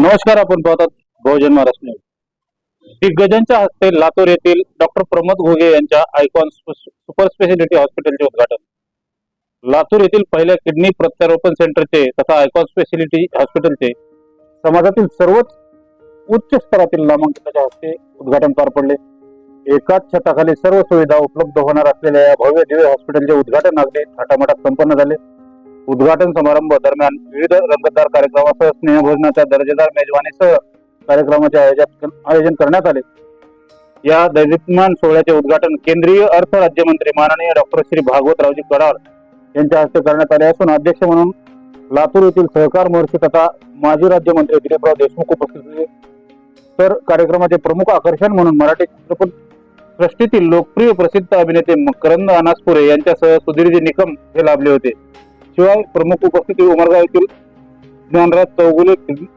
नमस्कार आपण पाहतात बहुजन महाराष्ट्र न्यूज. दिग्गजांच्या हस्ते लातूर येथील डॉक्टर प्रमोद घोगे यांच्या आयकॉन सुपर स्पेशालिटी हॉस्पिटलचे उद्घाटन. लातूर येथील पहिल्या किडनी प्रत्यारोपण सेंटरचे तथा आयकॉन स्पेशालिटी हॉस्पिटलचे समाजातील सर्वच उच्च स्तरातील नामांकनाच्या हस्ते उद्घाटन पार पडले. एकाच छताखाली सर्व सुविधा उपलब्ध होणार असलेल्या या भव्य दिव्य हॉस्पिटलचे उद्घाटन अगदी थाटामाटात संपन्न झाले. उद्घाटन समारंभ दरम्यान विविध रंगतदार कार्यक्रमासह स्नेहभोजनाच्या दर्जेदार मेजवानीसह कार्यक्रमाचे आयोजन आयोजन करण्यात आले. या दैदिप्यमान सोहळ्याचे उद्घाटन केंद्रीय अर्थ राज्यमंत्री माननीय डॉक्टर श्री भागवतरावजी कराड यांच्या हस्ते करण्यात आले असून अध्यक्ष म्हणून लातूर येथील सहकार महर्षी तथा माजी राज्यमंत्री दिलीपराव देशमुख उपस्थित होते. तर कार्यक्रमाचे प्रमुख आकर्षण म्हणून मराठी चित्रपट सृष्टीतील लोकप्रिय प्रसिद्ध अभिनेते मकरंद अनासपुरे यांच्यासह सुधीरजी निकम हे लाभले होते. शिवाय प्रमुख उपस्थिती उमरगाव येथील ज्ञानराज चौगुले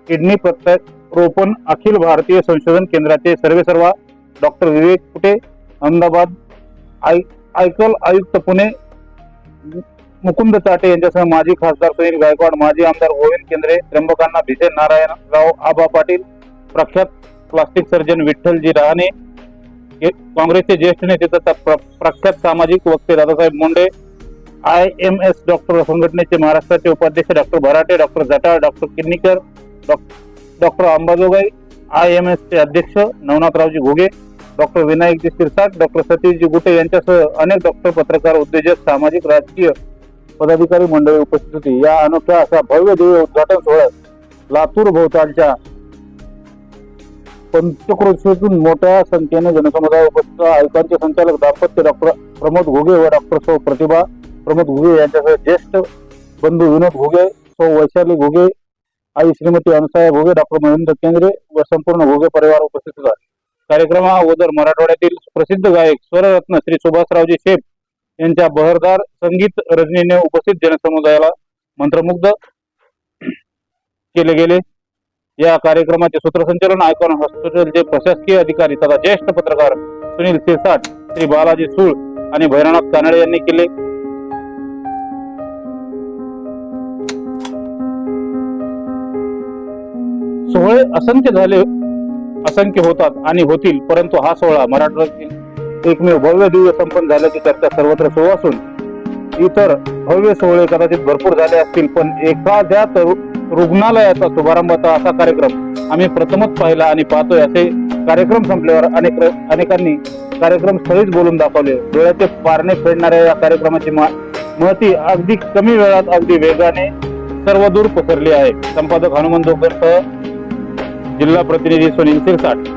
किडनी प्रत्यारोपण अखिल भारतीय संशोधन केंद्राचे सर्वेसर्वा डॉक्टर विवेक कुटे अहमदाबाद आय आयकल आयुक्त पुणे मुकुंद चाटे यांच्यासह माजी खासदार सुनील गायकवाड माजी आमदार गोविंद केंद्रे त्र्यंबकांना भिसे नारायणराव आबा पाटील प्रख्यात प्लास्टिक सर्जन विठ्ठलजी रहाणे काँग्रेसचे ज्येष्ठ नेते तथा प्रख्यात सामाजिक वक्ते Dadasaheb Munde I M S doctor संघटनेचे महाराष्ट्राचे उपाध्यक्ष doctor Bharate doctor Jatal doctor Kinnikar doctor Ambajogai I M एसचे अध्यक्ष नवनाथरावजी घोगे डॉक्टर विनायकजी सिरसाट डॉक्टर सतीशजी गुटे यांच्यासह अनेक डॉक्टर पत्रकार उद्योजक सामाजिक राजकीय पदाधिकारी मंडळी उपस्थित होती. या अनोख्या अशा भव्य दिव्य उद्घाटन सोहळ्यात लातूर भोवतालच्या पंचक्रोशीतून मोठ्या संख्येने जनसमुदाय उपस्थित. आयुक्तांचे संचालक दाम्पत्य डॉक्टर प्रमोद घोगे व डॉक्टर सौ प्रतिभा प्रमोद घुगे यांच्यासह ज्येष्ठ बंधू विनोद घुगे सौ वैशाली घुगे आई श्रीमती अनुसाया घोगे डॉक्टर महेंद्र केंद्रे व संपूर्ण घोगे परिवार उपस्थित होता कार्यक्रमा अगोदर मराठवाड्यातील प्रसिद्ध गायक स्वररत्न श्री सुभाषरावजी शेफ यांच्या बहरदार संगीत रजनीने उपस्थित जनसमुदायाला मंत्रमुग्ध केले गेले. या कार्यक्रमाचे सूत्रसंचालन आयकॉन हॉस्पिटलचे प्रशासकीय अधिकारी तथा ज्येष्ठ पत्रकार सुनील सिरसाट श्री बालाजी सूळ आणि भैरनाथ कानडे यांनी केले. सोहळे असंख्य झाले असंख्य होतात आणि होतील परंतु हा सोहळा मराठवाड्यातील एकमेव भव्य दिव्य संपन्न झाल्याची चर्चा सर्वत्र सुरू असून इतर भव्य सोहळे कदाचित भरपूर झाले असतील पण एखाद्या रुग्णालयाचा शुभारंभाचा असा कार्यक्रम आम्ही प्रथमच पाहिला आणि पाहतोय असे कार्यक्रम संपल्यावर अनेक अनेकांनी कार्यक्रम स्थळीच बोलून दाखवले. डोळ्याचे पारणे फेडणाऱ्या या कार्यक्रमाची महती अगदी कमी वेळात अगदी वेगाने सर्वदूर पसरली आहे. संपादक हनुमंत जोगरसह जिल्हा प्रतिनिधी सुनील सिरसाट